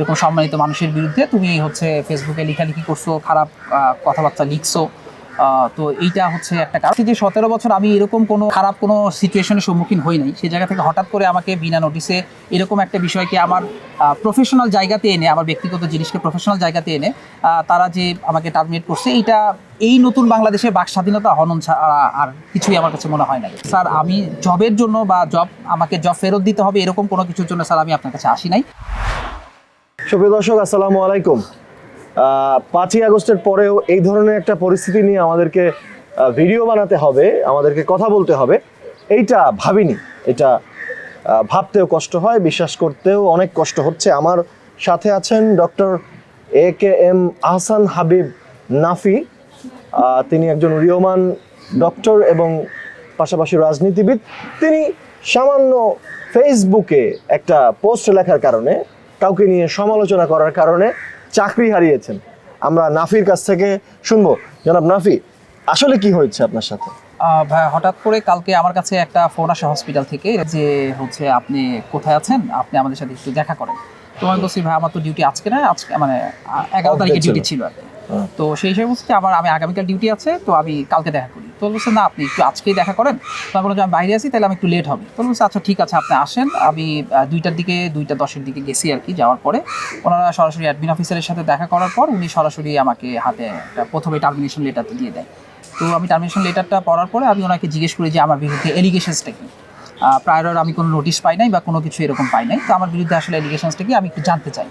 এরকম সম্মানিত মানুষের বিরুদ্ধে তুমি হচ্ছে ফেসবুকে লেখালেখি করছ, খারাপ কথাবার্তা লিখছো তো এইটা হচ্ছে একটা কারণ। যে সতেরো বছর আমি এরকম কোনো খারাপ কোনো সিচুয়েশনের সম্মুখীন হই নাই। সেই জায়গা থেকে হঠাৎ করে আমাকে বিনা নোটিসে এরকম একটা বিষয়কে আমার প্রফেশনাল জায়গাতে এনে, আমার ব্যক্তিগত জিনিসকে প্রফেশনাল জায়গাতে এনে তারা যে আমাকে টার্মিনেট করছে, এইটা এই নতুন বাংলাদেশে বাক স্বাধীনতা হনন ছাড়া আর কিছুই আমার কাছে মনে হয় না স্যার, আমি জবের জন্য বা জব আমাকে জব ফেরত দিতে হবে এরকম কোনো কিছুর জন্য স্যার, আমি আপনার কাছে আসি নাই। সুপ্রিয় দর্শক, আসসালামু আলাইকুম। পাঁচই আগস্টের পরেও এই ধরনের একটা পরিস্থিতি নিয়ে আমাদেরকে ভিডিও বানাতে হবে, আমাদেরকে কথা বলতে হবে। এইটা ভাবিনি, এটা ভাবতেও কষ্ট হয়, বিশ্বাস করতেও অনেক কষ্ট হচ্ছে। আমার সাথে আছেন doctor A K M Ahsan Habib Nafi. তিনি একজন উদীয়মান ডক্টর এবং পাশাপাশি রাজনীতিবিদ। তিনি সামান্য ফেসবুকে একটা পোস্ট লেখার কারণে কাউকে নিয়ে সমালোচনা করার কারণে চাকরি হারিয়েছেন। আমরা নাফির কাছ থেকে শুনব। জনাব নাফি আসলে কি হয়েছে আপনার সাথে? ভাই হঠাৎ করে কালকে আমার কাছে একটা ফোন আসে হসপিটাল থেকে যে হচ্ছে আপনি কোথায় আছেন? আপনি আমাদের সাথে একটু দেখা করেন। তো আমি বলছি ভাই আমার তো ডিউটি আজকে না আজকে মানে এগারো তারিখে ডিউটি ছিল। আর হ্যাঁ। তো সেই হিসেবে বলছি আমার আমি আগামীকাল ডিউটি আছে তো আমি কালকে দেখা করি। তো বলছে না, আপনি একটু আজকেই দেখা করেন। তো আমি বললাম যে আমি বাইরে আছি, তাহলে আমি একটু লেট হবে। তো বলছে আচ্ছা ঠিক আছে, আপনি আসেন। আমি দুইটার দিকে, দুইটা দশের দিকে গেছি আর কি যাওয়ার পরে। ওনারা সরাসরি অ্যাডমিন অফিসারের সাথে দেখা করার পর উনি সরাসরি আমাকে হাতে প্রথমে টার্মিনেশন লেটারটা দিয়ে দেয়। তো আমি টার্মিনেশন লেটারটা পড়ার পরে আমি ওনাকে জিজ্ঞেস করি যে, আমার বিরুদ্ধে এলিগেশনসটা কি? প্রায়র আমি কোনো নোটিশ পাই নাই বা কোনো কিছু এরকম পাই নাই। তো আমার বিরুদ্ধে আসলে এলিগেশনসটা কি, আমি একটু জানতে চাই।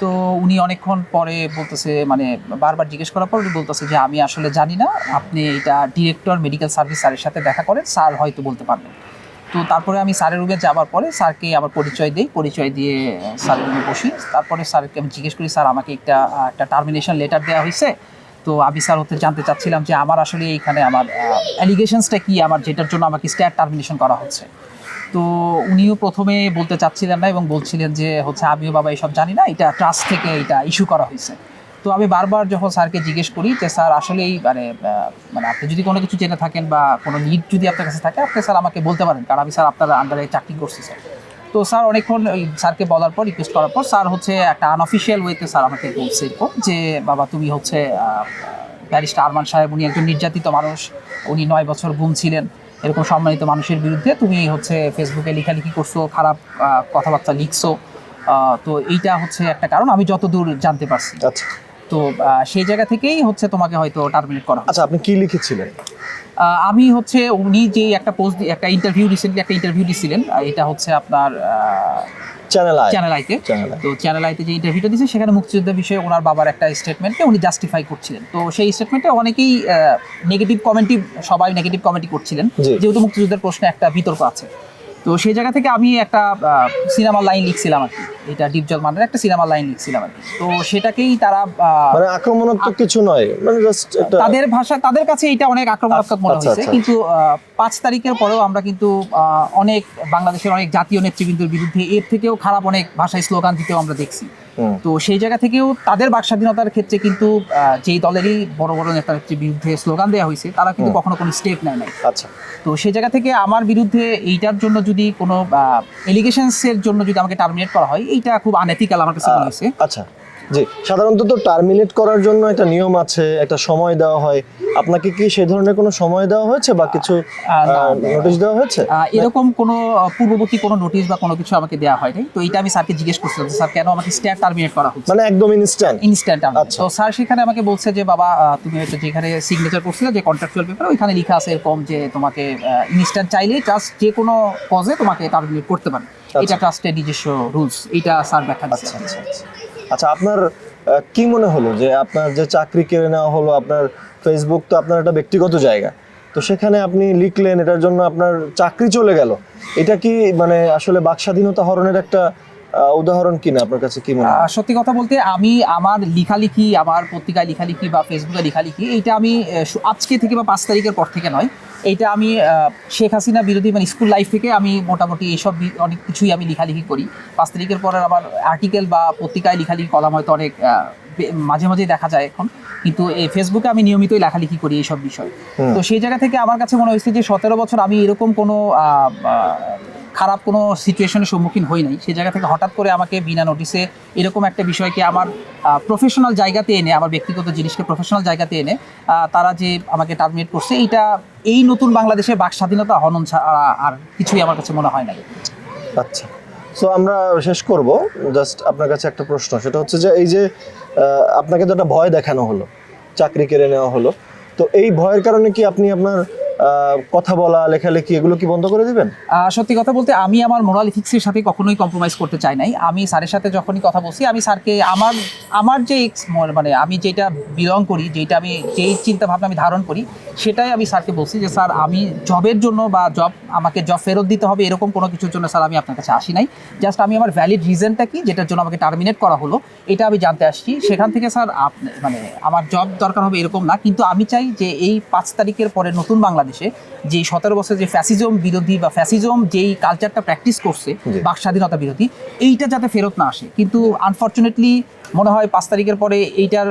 তো উনি অনেকক্ষণ পরে বলতেছে মানে বারবার জিজ্ঞেস করার পর উনি বলতেছে যে, আমি আসলে জানি না, আপনি এটা ডিরেক্টর মেডিকেল সার্ভিস স্যারের সাথে দেখা করেন, স্যার হয়তো বলতে পারবেন। তো তারপরে আমি স্যারের রুমে যাওয়ার পরে স্যারকে আমার পরিচয় দিই, পরিচয় দিয়ে স্যারের রুমে বসি। তারপরে স্যারকে আমি জিজ্ঞেস করি, স্যার, আমাকে একটা একটা টার্মিনেশন লেটার দেওয়া হয়েছে? তো আমি স্যার হতে জানতে চাচ্ছিলাম যে, আমার আসলে এইখানে আমার অ্যালিগেশনসটা কি? আমার যেটার জন্য আমাকে স্ট্যাট টার্মিনেশন করা হচ্ছে। তো উনিও প্রথমে বলতে চাচ্ছিলেন না এবং বলছিলেন যে হচ্ছে আমিও বাবা এসব জানি না, এটা ট্রাস্ট থেকে এটা ইস্যু করা হয়েছে। তো আমি বারবার যখন স্যারকে জিজ্ঞেস করি যে, স্যার, আসলেই মানে মানে আপনি যদি কোনো কিছু জেনে থাকেন বা কোনো নিড যদি আপনার কাছে থাকে, আপনি স্যার আমাকে বলতে পারেন, কারণ আমি স্যার আপনার আন্ডারে চাকরি করছি, স্যার। তো স্যার অনেকক্ষণ ওই স্যারকে বলার পর রিকোয়েস্ট করার পর, স্যার হচ্ছে একটা আনঅফিসিয়াল ওয়েতে স্যার আমাকে বলছে এরকম যে, বাবা, তুমি হচ্ছে ব্যারিস্টার আরমান সাহেব, উনি একজন নির্যাতিত মানুষ, উনি নয় বছর গুম ছিলেন। এরকম সম্মানিত মানুষের বিরুদ্ধে তুমি হচ্ছে ফেসবুকে লেখালেখি করছ খারাপ কথাবার্তা লিখছো তো এইটা হচ্ছে একটা কারণ। আমি যতদূর জানতে পারছি। আচ্ছা। তো সেই জায়গা থেকেই হচ্ছে তোমাকে হয়তো টার্মিনেট করা আচ্ছা আপনি কি লিখেছিলেন? আমি হচ্ছে উনি যে একটা পোস্ট একটা ইন্টারভিউ রিসেন্টলি একটা ইন্টারভিউ দিছিলেন। এটা হচ্ছে আপনার চ্যানেল আই চ্যানেল আইতে তো। চ্যানেল আইতে যে ইন্টারভিউটা দিয়েছে সেখানে বিষয়ে ওনার বাবার একটা স্টেটমেন্টকে উনি জাস্টিফাই করছিলেন। তো সেই স্টেটমেন্টে অনেকেই নেগেটিভ কমেন্টই সবাই নেগেটিভ কমেন্টই করছিলেন। যেহেতু মুক্তিযুদ্ধের প্রশ্নে একটা বিতর্ক আছে। তো সেই জায়গা থেকে আমি একটা সিনেমার লাইন লিখছিলাম আর কি। এটা ডিপজল মানের একটা সিনেমা লাইন লিখছিলাম আর তো সেটাকেই তারা মানে আক্রমণাত্মক কিছু নয় মানে জাস্ট তাদের ভাষা তাদের কাছে এটা অনেক আক্রমণাত্মক মনে আচ্ছা, হয়েছে। আচ্ছা। কিন্তু পাঁচ তারিখের পরেও আমরা কিন্তু অনেক বাংলাদেশের অনেক জাতীয় নেতৃবৃন্দের বিরুদ্ধে এর থেকেও খারাপ অনেক ভাষায় স্লোগান দিতেও আমরা দেখছি। তো সেই জায়গা থেকেও তাদের বাক স্বাধীনতার ক্ষেত্রে কিন্তু যেই দলেরই বড় বড় নেতা নেত্রীর বিরুদ্ধে স্লোগান দেওয়া হয়েছে তারা কিন্তু কখনো কোনো স্টেপ নেয় নাই। আচ্ছা। তো সেই জায়গা থেকে আমার বিরুদ্ধে এইটার জন্য যদি কোনো এলিগেশনসের জন্য যদি আমাকে টার্মিনেট করা হয় এইটা খুব আনএথিক্যাল আমার কাছে মনে হয়েছে। আচ্ছা। জি সাধারণত তো টার্মিনেট করার জন্য একটা নিয়ম আছে একটা সময় দেওয়া হয়। আপনাকে কি সেই ধরনের কোনো সময় দেওয়া হয়েছে বা কিছু নোটিশ দেওয়া হয়েছে? এরকম কোনো পূর্ববর্তী কোনো নোটিশ বা কোনো কিছু আমাকে দেওয়া হয়নি। তো এটা আমি স্যারকে জিজ্ঞেস করছিলাম স্যার কেন আমাকে স্ট্যাট টার্মিনেট করা হচ্ছে? মানে একদম ইনস্ট্যান্ট ইনস্ট্যান্ট আচ্ছা। তো স্যার সেখানে আমাকে বলছে যে বাবা তুমি হচ্ছে যেখানে সিগনেচার করছিলে যে কন্ট্রাকচুয়াল পেপার ওইখানে লেখা আছে এরকম যে তোমাকে ইনস্ট্যান্ট চাইলেই জাস্ট যে কোনো কজে তোমাকে টার্মিনেট করতে পারে। এটা ট্রাস্টের নিজস্ব রুলস এটা স্যার ব্যাখ্যা দিচ্ছে। আচ্ছা আচ্ছা। আচ্ছা। আপনার কি মনে হলো যে আপনার যে চাকরি কেড়ে নেওয়া হলো, আপনার ফেসবুক তো আপনার একটা ব্যক্তিগত জায়গা, তো সেখানে আপনি লিখলেন এটার জন্য আপনার চাকরি চলে গেল, এটা কি মানে আসলে বাক স্বাধীনতা হরণের একটা উদাহরণ কিনা আপনার কাছে কি মনে হয়? সত্যি কথা বলতে আমি আমার লেখালেখি আমার পত্রিকায় লেখালেখি বা ফেসবুকে লেখালেখি এইটা আমি আজকে থেকে বা পাঁচ তারিখের পর থেকে নয়। এইটা আমি শেখ হাসিনা বিরোধী মানে স্কুল লাইফ থেকে আমি মোটামুটি এইসব অনেক কিছুই আমি লেখালেখি করি। পাঁচ তারিখের পরে আমার আর্টিকেল বা পত্রিকায় লেখালেখি কলাম হয়তো অনেক মাঝে মাঝে দেখা যায় এখন। কিন্তু এই ফেসবুকে আমি নিয়মিতই লেখালেখি করি এইসব বিষয়। তো সেই জায়গা থেকে আমার কাছে মনে হয়েছে যে সতেরো বছর আমি এরকম কোনো খারাপ কোনো সিচুয়েশনের সম্মুখীন হই নাই। সেই জায়গা থেকে হঠাৎ করে আমাকে বিনা নোটিসে এরকম একটা বিষয়কে আমার প্রফেশনাল জায়গাতে এনে, আমার ব্যক্তিগত জিনিসকে প্রফেশনাল জায়গাতে এনে তারা যে আমাকে টার্মিনেট করছে, এইটা এই নতুন বাংলাদেশে বাক স্বাধীনতা হনন ছাড়া আর কিছুই আমার কাছে মনে হয় নাই। আচ্ছা। সো আমরা শেষ করব। জাস্ট আপনার কাছে একটা প্রশ্ন, সেটা হচ্ছে যে এই যে আপনাকে তো একটা ভয় দেখানো হলো, চাকরি কেড়ে নেওয়া হলো। তো এই ভয়ের কারণে কি আপনি আপনার কথা বলা, লেখালেখি, এগুলো কি বন্ধ করে দিবেন? সত্যি কথা বলতে আমি আমার মোরাল ইথিক্সের সাথে কখনোই কম্প্রোমাইজ করতে চাই নাই। আমি স্যারের সাথে যখনই কথা বলছি, আমি স্যারকে আমার আমার যে মানে আমি যেটা বিলং করি, যেটা আমি, যেই চিন্তা ভাবনা আমি ধারণ করি, সেটাই আমি স্যারকে বলছি যে, স্যার, আমি জবের জন্য বা জব আমাকে জব ফেরত দিতে হবে, এরকম কোনো কিছুর জন্য স্যার আমি আপনার কাছে আসি নাই। জাস্ট আমি আমার ভ্যালিড রিজনটা কি, যেটার জন্য আমাকে টার্মিনেট করা হলো, এটা আমি জানতে আসছি। সেখান থেকে স্যার মানে আমার জব দরকার হবে এরকম না, কিন্তু আমি চাই যে এই পাঁচ তারিখের পরে নতুন বাংলাদেশে যে সতেরো বছর যে ফ্যাসিজম বিরোধী বা ফ্যাসিজম যেই কালচারটা প্র্যাকটিস করছে। বাক স্বাধীনতা বিরোধী এইটা যাতে ফেরত না আসে কিন্তু আনফর্চুনেটলি মনে হয় পাঁচ তারিখের পরে এইটার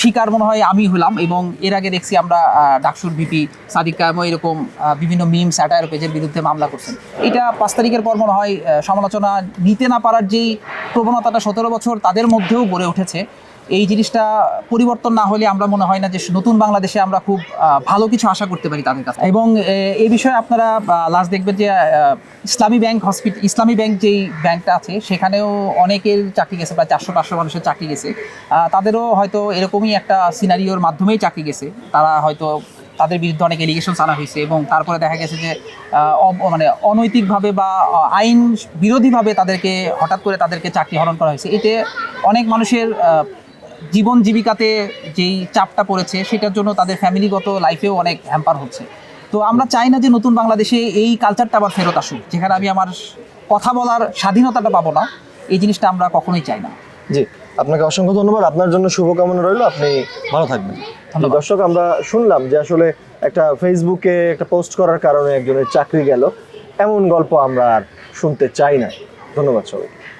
শিকার মনে হয় আমি হলাম এবং এর আগে দেখছি আমরা ডাকসুর ভিপি সাদিক কায়মও এরকম বিভিন্ন মিম স্যাটায়ার পেজের বিরুদ্ধে মামলা করছেন এটা পাঁচ তারিখের পর মনে হয় সমালোচনা নিতে না পারার যেই প্রবণতাটা সতেরো বছর তাদের মধ্যেও গড়ে উঠেছে এই জিনিসটা পরিবর্তন না হলে আমরা মনে হয় না যে নতুন বাংলাদেশে আমরা খুব ভালো কিছু আশা করতে পারি তাদের কাছে। এবং এই বিষয়ে আপনারা লাস্ট দেখবেন যে ইসলামী ব্যাংক হসপিটাল ইসলামী ব্যাংক যেই ব্যাংকটা আছে, সেখানেও অনেকের চাকরি গেছে, প্রায় চারশো, পাঁচশো মানুষের চাকরি গেছে। তাদেরও হয়তো এরকমই একটা সিনারিওর মাধ্যমেই চাকরি গেছে। তারা হয়তো তাদের বিরুদ্ধে অনেক এলিগেশন আনা হয়েছে এবং তারপরে দেখা গেছে যে মানে অনৈতিকভাবে বা আইন বিরোধীভাবে তাদেরকে হঠাৎ করে তাদেরকে চাকরি হরণ করা হয়েছে। এতে অনেক মানুষের জীবন জীবিকাতে যেই চাপটা পড়েছে সেটার জন্য তাদের ফ্যামিলিগত লাইফেও অনেক হ্যাম্পার হচ্ছে। তো আমরা চাই না যে নতুন বাংলাদেশে এই কালচারটা আবার ফেরত আসুক যেখানে আমি আমার কথা বলার স্বাধীনতাটা পাবো না। এই জিনিসটা আমরা কখনোই চাই না। জি আপনাকে অসংখ্য ধন্যবাদ। আপনার জন্য শুভকামনা রইল। আপনি ভালো থাকবেন। দর্শক আমরা শুনলাম যে আসলে একটা ফেসবুকে একটা পোস্ট করার কারণে একজনের চাকরি গেল। এমন গল্প আমরা আর শুনতে চাই না। ধন্যবাদ সবাইকে।